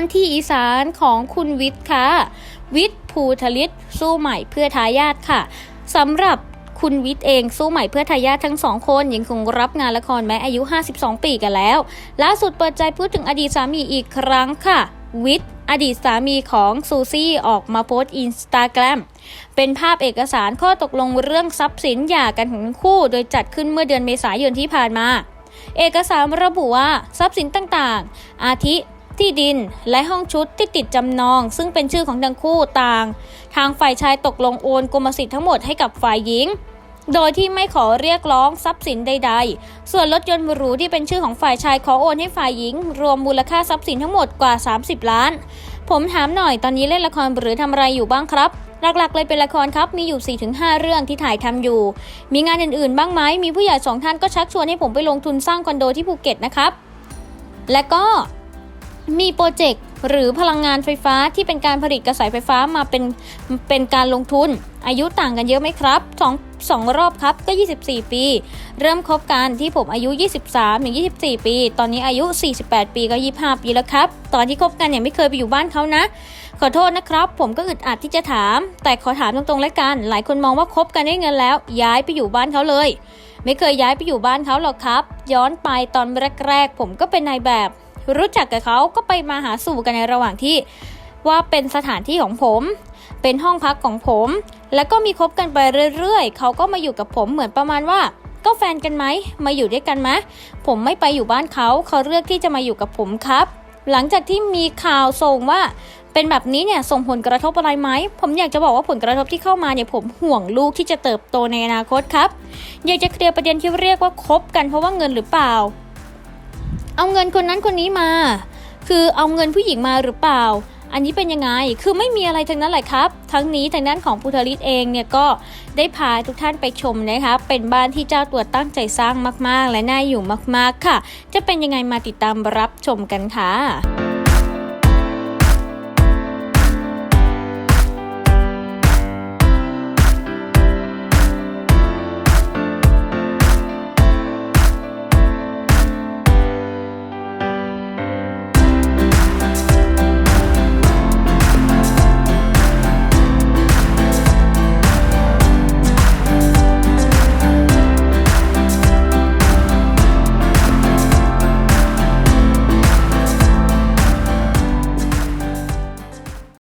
านที่อีสานของคุณวิทย์ค่ะ วิทย์ภูทลิตสู้ใหม่เพื่อทายาทค่ะสำหรับคุณวิทย์เองสู้ใหม่เพื่อทายาททั้งสองคนยังคงรับงานละครแม้อายุ 52 ปีกันแล้ว ล่าสุดเปิดใจพูดถึงอดีตสามีอีกครั้งค่ะ วิทย์อดีตสามีของซูซี่ออกมาโพสต์อินสตาแกรมเป็นภาพเอกสารข้อตกลงเรื่องทรัพย์สินหย่ากันของทั้งคู่ โดยจัดขึ้นเมื่อเดือนเมษายนที่ผ่านมา เอกสารระบุว่าทรัพย์สินต่างๆ อาทิ ที่ดิน และห้องชุดที่ติดจำนอง ซึ่งเป็นชื่อของทั้งคู่ต่าง ทางฝ่ายชายตกลงโอนกรรมสิทธิ์ทั้งหมดให้กับฝ่ายหญิง โดยที่ไม่ขอเรียกร้องทรัพย์สินใด ๆ ส่วนรถยนต์หรูที่เป็นชื่อของฝ่ายชายขอโอนให้ฝ่ายหญิง รวมมูลค่าทรัพย์สินทั้งหมดกว่า 30 ล้าน ผมถามหน่อยตอนนี้เล่นละครหรือทำอะไรอยู่บ้างครับหลักๆ เลยเป็นละครครับ มีอยู่ 4-5 เรื่องที่ถ่ายทำอยู่ มีงานอื่นๆ บ้างไหม มีผู้ใหญ่สองท่านก็ชักชวนให้ผมไปลงทุนสร้างคอนโดที่ภูเก็ตนะครับ และก็ มีโปรเจกต์หรือพลังงานไฟฟ้าที่เป็นการผลิตกระแสไฟฟ้ามาเป็นเป็นการลงทุน อายุต่างกันเยอะไหมครับสองสองรอบครับก็ 24 ปี เริ่มคบกันที่ผมอายุ 23ถึง24 ปี ตอนนี้อายุ 48 ปีก็ 25 ปีแล้วครับ ตอนที่คบกันเนี่ยไม่เคยไปอยู่บ้านเขานะ ขอโทษนะครับ ผมก็อึดอัดที่จะถาม แต่ขอถามตรงๆแล้วกัน หลายคนมองว่าคบกันได้เงินแล้ว ย้ายไปอยู่บ้านเขาเลย ไม่เคยย้ายไปอยู่บ้านเขาหรอกครับ ย้อนไปตอนแรกๆ ผมก็เป็นนายแบบ รู้จักกับเขาก็ไปมาหาสู่กันในระหว่างที่ว่าเป็นสถานที่ของผม เป็นห้องพักของผม แล้วก็มีคบกันไปเรื่อยๆ เขาก็มาอยู่กับผมเหมือนประมาณว่า ก็แฟนกันไหม มาอยู่ด้วยกันไหมผมไม่ไปอยู่บ้านเขาเขาเลือกที่จะมาอยู่กับผมครับ หลังจากที่มีข่าวส่งว่าเป็นแบบนี้เนี่ยส่งผลกระทบอะไรไหม ผมอยากจะบอกว่าผลกระทบที่เข้ามาเนี่ยผมห่วงลูกที่จะเติบโตในอนาคตครับ อยากจะเคลียร์ประเด็นที่เรียกว่าคบกันเพราะว่าเงินหรือเปล่า เอาเงินคนนั้นคนนี้มา คือเอาเงินผู้หญิงมาหรือเปล่า อันนี้เป็นยังไง คือไม่มีอะไรทั้งนั้นแหละครับ ทั้งนี้ทางด้านของพุทธลิศเองเนี่ยก็ได้พาทุกท่านไปชมนะคะ เป็นบ้านที่เจ้าตัวตั้งใจสร้างมากๆ และน่าอยู่มากๆค่ะ จะเป็นยังไงมาติดตามรับชมกันค่ะ